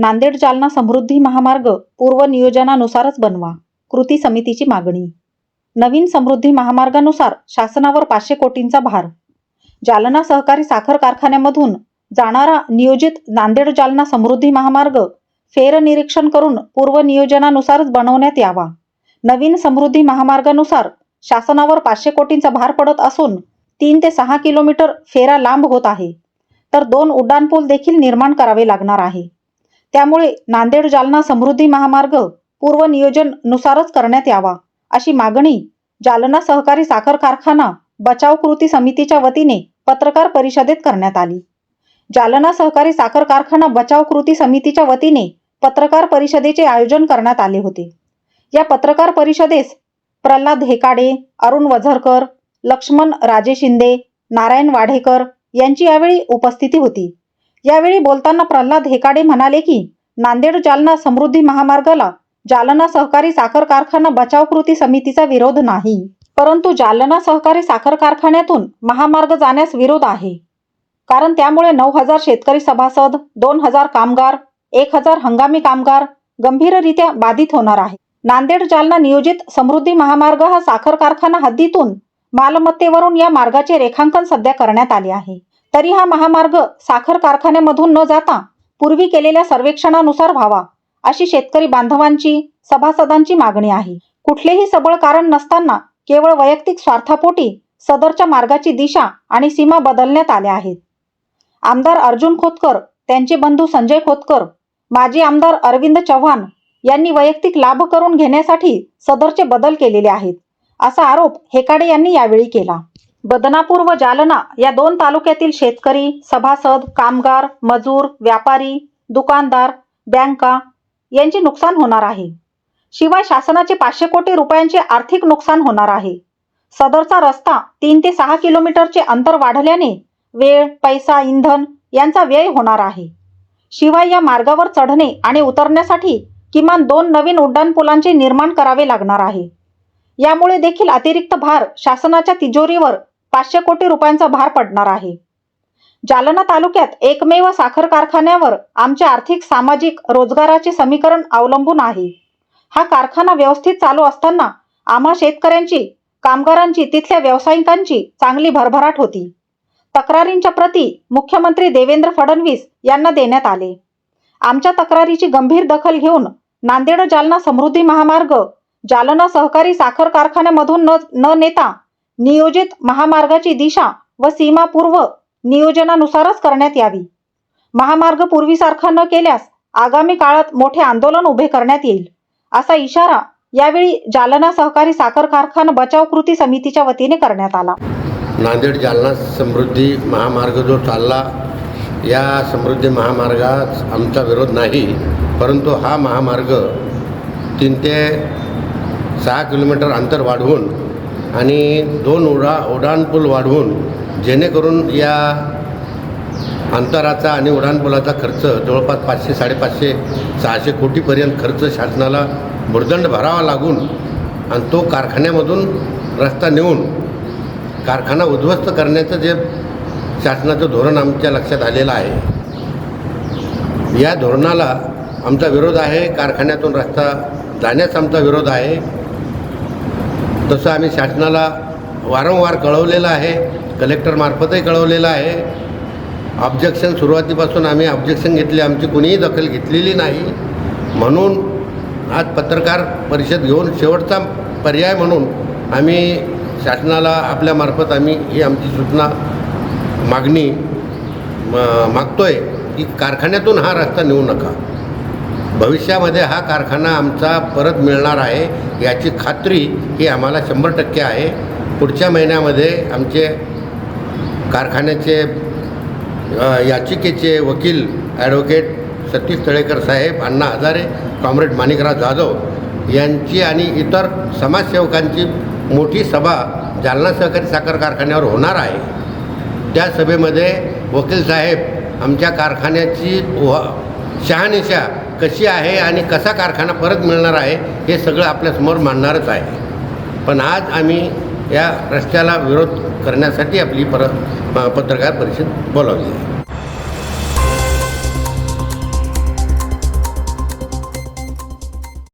नांदेड जालना समृद्धी महामार्ग पूर्व नियोजनानुसारच बनवा. कृती समितीची मागणी. नवीन समृद्धी महामार्गानुसार शासनावर पाचशे कोटींचा भार. जालना सहकारी साखर कारखान्यामधून जाणारा नियोजित नांदेड जालना समृद्धी महामार्ग फेरनिरीक्षण करून पूर्व नियोजनानुसारच बनवण्यात यावा. नवीन समृद्धी महामार्गानुसार शासनावर पाचशे कोटींचा भार पडत असून तीन ते सहा किलोमीटर फेरा लांब होत आहे. तर दोन उड्डाणपूल देखील निर्माण करावे लागणार आहे. त्यामुळे नांदेड जालना समृद्धी महामार्ग पूर्व नियोजन नुसारच करण्यात यावा अशी मागणी जालना सहकारी साखर कारखाना बचाव कृती समितीच्या वतीने पत्रकार परिषदेत करण्यात आली. जालना सहकारी साखर कारखाना बचाव कृती समितीच्या वतीने पत्रकार परिषदेचे आयोजन करण्यात आले होते. या पत्रकार परिषदेस प्रल्हाद हेकाडे अरुण वझरकर लक्ष्मण राजे शिंदे नारायण वाढेकर यांची यावेळी उपस्थिती होती. यावेळी बोलताना प्रल्हाद हेकाडे म्हणाले की नांदेड जालना समृद्धी महामार्गाला जालना सहकारी साखर कारखाना बचाव कृती समितीचा विरोध नाही. परंतु जालना सहकारी साखर कारखान्यातून महामार्ग जाण्यास विरोध आहे. कारण त्यामुळे नऊ हजार शेतकरी सभासद दोन हजार कामगार एक हजार हंगामी कामगार गंभीररित्या बाधित होणार आहे नांदेड जालना नियोजित समृद्धी महामार्ग हा साखर कारखाना हद्दीतून मालमत्तेवरून या मार्गाचे रेखांकन सध्या करण्यात आले आहे. तरी हा महामार्ग साखर कारखान्यामधून न जाता पूर्वी केलेल्या सर्वेक्षणानुसार व्हावा अशी शेतकरी बांधवांची सभासदांची मागणी आहे. कुठलेही सबळ कारण नसताना केवळ वैयक्तिक स्वार्थापोटी सदरच्या मार्गाची दिशा आणि सीमा बदलण्यात आल्या आहेत. आमदार अर्जुन खोतकर त्यांचे बंधू संजय खोतकर माजी आमदार अरविंद चव्हाण यांनी वैयक्तिक लाभ करून घेण्यासाठी सदरचे बदल केलेले आहेत असा आरोप हेकाडे यांनी यावेळी केला. बदनापूर व जालना या दोन तालुक्यातील शेतकरी सभासद कामगार मजूर व्यापारी दुकानदार बँका यांचे नुकसान होणार आहे. शिवाय शासनाचे पाचशे कोटी रुपयांचे आर्थिक नुकसान होणार आहे. सदरचा रस्ता तीन ते सहा किलोमीटरचे अंतर वाढल्याने वेळ पैसा इंधन यांचा व्यय होणार आहे. शिवाय या मार्गावर चढणे आणि उतरण्यासाठी किमान दोन नवीन उड्डाणपुलांचे निर्माण करावे लागणार आहे. यामुळे देखील अतिरिक्त भार शासनाच्या तिजोरीवर पाचशे कोटी रुपयांचा भार पडणार आहे. जालना तालुक्यात एकमेव साखर कारखान्यावर आमचे आर्थिक सामाजिक रोजगाराचे समीकरण अवलंबून आहे. हा कारखाना व्यवस्थित चालू असताना आम्हा शेतकऱ्यांची कामगारांची तिथल्या व्यावसायिकांची चांगली भरभराट होती. तक्रारींच्या प्रती मुख्यमंत्री देवेंद्र फडणवीस यांना देण्यात आले. आमच्या तक्रारीची गंभीर दखल घेऊन नांदेड जालना समृद्धी महामार्ग जालना सहकारी साखर कारखान्यामधून न न नेता नियोजित महामार्गाची दिशा व सीमा पूर्व नियोजनानुसारच करण्यात यावी. महामार्ग पूर्वीसारखा न केल्यास आगामी काळात मोठे आंदोलन उभे करण्यात येईल. असा इशारा यावेळी जालना सहकारी साखर कारखाना बचाव कृती समितीच्या वतीने करण्यात आला. नांदेड जालना समृद्धी महामार्ग जो चालला या समृद्धी महामार्गात आमचा विरोध नाही परंतु हा महामार्ग तीन ते सहा किलोमीटर अंतर वाढवून आणि दोन उडा उड्डाणपूल वाढवून जेणेकरून या अंतराचा आणि उड्डाणपुलाचा खर्च जवळपास पाचशे साडेपाचशे सहाशे कोटीपर्यंत खर्च शासनाला भुर्दंड भरावा लागून आणि तो कारखान्यामधून रस्ता नेऊन कारखाना उद्ध्वस्त करण्याचं जे शासनाचं धोरण आमच्या लक्षात आलेलं आहे. या धोरणाला आमचा विरोध आहे कारखान्यातून रस्ता जाण्यास आमचा विरोध आहे. तसं आम्ही शासनाला वारंवार कळवलेलं आहे कलेक्टरमार्फतही कळवलेलं आहे ऑब्जेक्शन सुरुवातीपासून आम्ही ऑब्जेक्शन घेतली आमची कुणीही दखल घेतलेली नाही. म्हणून आज पत्रकार परिषद घेऊन शेवटचा पर्याय म्हणून आम्ही शासनाला आपल्यामार्फत आम्ही ही आमची सूचना मागणी मागतो मागतोय की कारखान्यातून हा रस्ता नेऊ नका. भविष्यामध्ये हा कारखाना आमचा परत मिळणार आहे याची खात्री ही आम्हाला शंभर टक्के आहे. पुढच्या महिन्यामध्ये आमचे कारखान्याचे याचिकेचे वकील ॲडव्होकेट सतीश तळेकर साहेब अण्णा हजारे कॉम्रेड माणिकराव जाधव यांची आणि इतर समाजसेवकांची मोठी सभा जालना सहकारी साखर कारखान्यावर होणार आहे. त्या सभेमध्ये वकील साहेब आमच्या कारखान्याची व शहानिशा कशी आहे आणि कसा कारखाना परत मिळणार आहे हे सगळं आपल्यासमोर मांडणारच आहे. पण आज आम्ही या रस्त्याला विरोध करण्यासाठी आपली पर पत्रकार परिषद बोलावली आहे.